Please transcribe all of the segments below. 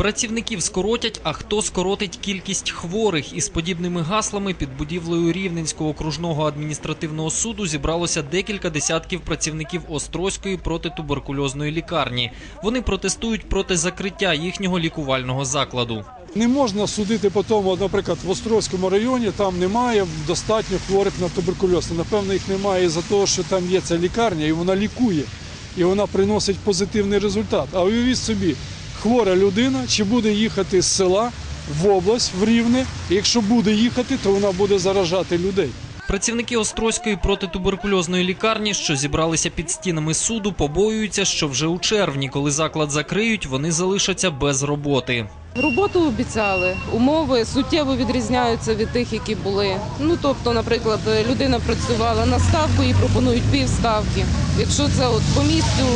Працівників скоротять, а хто скоротить кількість хворих із подібними гаслами під будівлею Рівненського окружного адміністративного суду зібралося декілька десятків працівників Острозької протитуберкульозної лікарні. Вони протестують проти закриття їхнього лікувального закладу. Не можна судити по тому, наприклад, в Острозькому районі там немає достатньо хворих на туберкульоз. Напевно, їх немає із-за того, що там є ця лікарня і вона лікує, і вона приносить позитивний результат. А уявіть собі, хвора людина чи буде їхати з села в область, в Рівне, і якщо буде їхати, то вона буде заражати людей. Працівники Острозької протитуберкульозної лікарні, що зібралися під стінами суду, побоюються, що вже у червні, коли заклад закриють, вони залишаться без роботи. Роботу обіцяли. Умови суттєво відрізняються від тих, які були. Ну тобто, наприклад, людина працювала на ставку, їй пропонують півставки. Якщо це от по місту,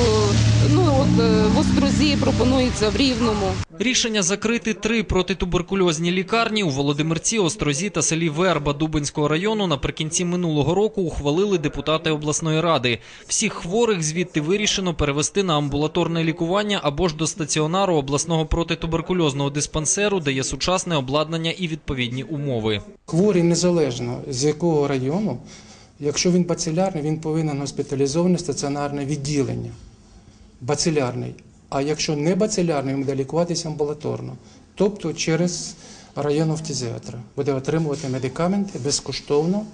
ну от е, в Острозі пропонується в Рівному. Рішення закрити три протитуберкульозні лікарні у Володимирці, Острозі та селі Верба Дубинського району наприкінці минулого року ухвалили депутати обласної ради. Всіх хворих звідти вирішено перевести на амбулаторне лікування або ж до стаціонару обласного протитуберкульозного диспансеру, де є сучасне обладнання і відповідні умови. Хворий незалежно з якого району, якщо він бацилярний, він повинен госпіталізоване стаціонарне відділення. Бацилярний. А якщо не бацилярний, він буде лікуватися амбулаторно, тобто через районного фтизіатра. Буде отримувати медикаменти безкоштовно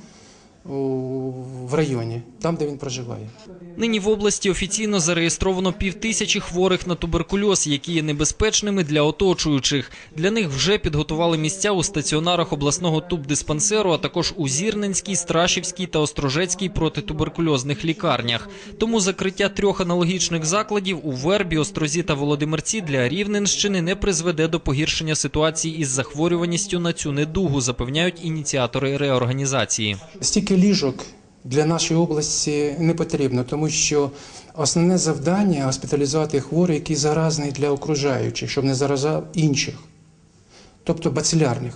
в районі, там, де він проживає. Нині в області офіційно зареєстровано півтисячі хворих на туберкульоз, які є небезпечними для оточуючих. Для них вже підготували місця у стаціонарах обласного тубдиспансеру, а також у Зірненській, Страшівській та Острожецькій протитуберкульозних лікарнях. Тому закриття трьох аналогічних закладів у Вербі, Острозі та Володимирці для Рівненщини не призведе до погіршення ситуації із захворюваністю на цю недугу, запевняють ініціатори реорганізації. Стільки ліжок для нашої області не потрібно, тому що основне завдання госпіталізувати хворих, який заразний для окружаючих, щоб не заражав інших, тобто бацилярних.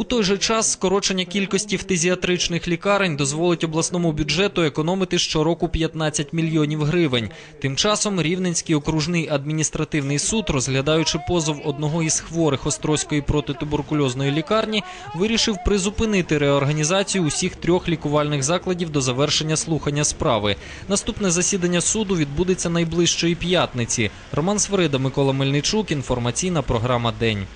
У той же час скорочення кількості фтизіатричних лікарень дозволить обласному бюджету економити щороку 15 мільйонів гривень. Тим часом Рівненський окружний адміністративний суд, розглядаючи позов одного із хворих Острозької протитуберкульозної лікарні, вирішив призупинити реорганізацію усіх трьох лікувальних закладів до завершення слухання справи. Наступне засідання суду відбудеться найближчої п'ятниці. Роман Свирида, Микола Мельничук. Інформаційна програма День.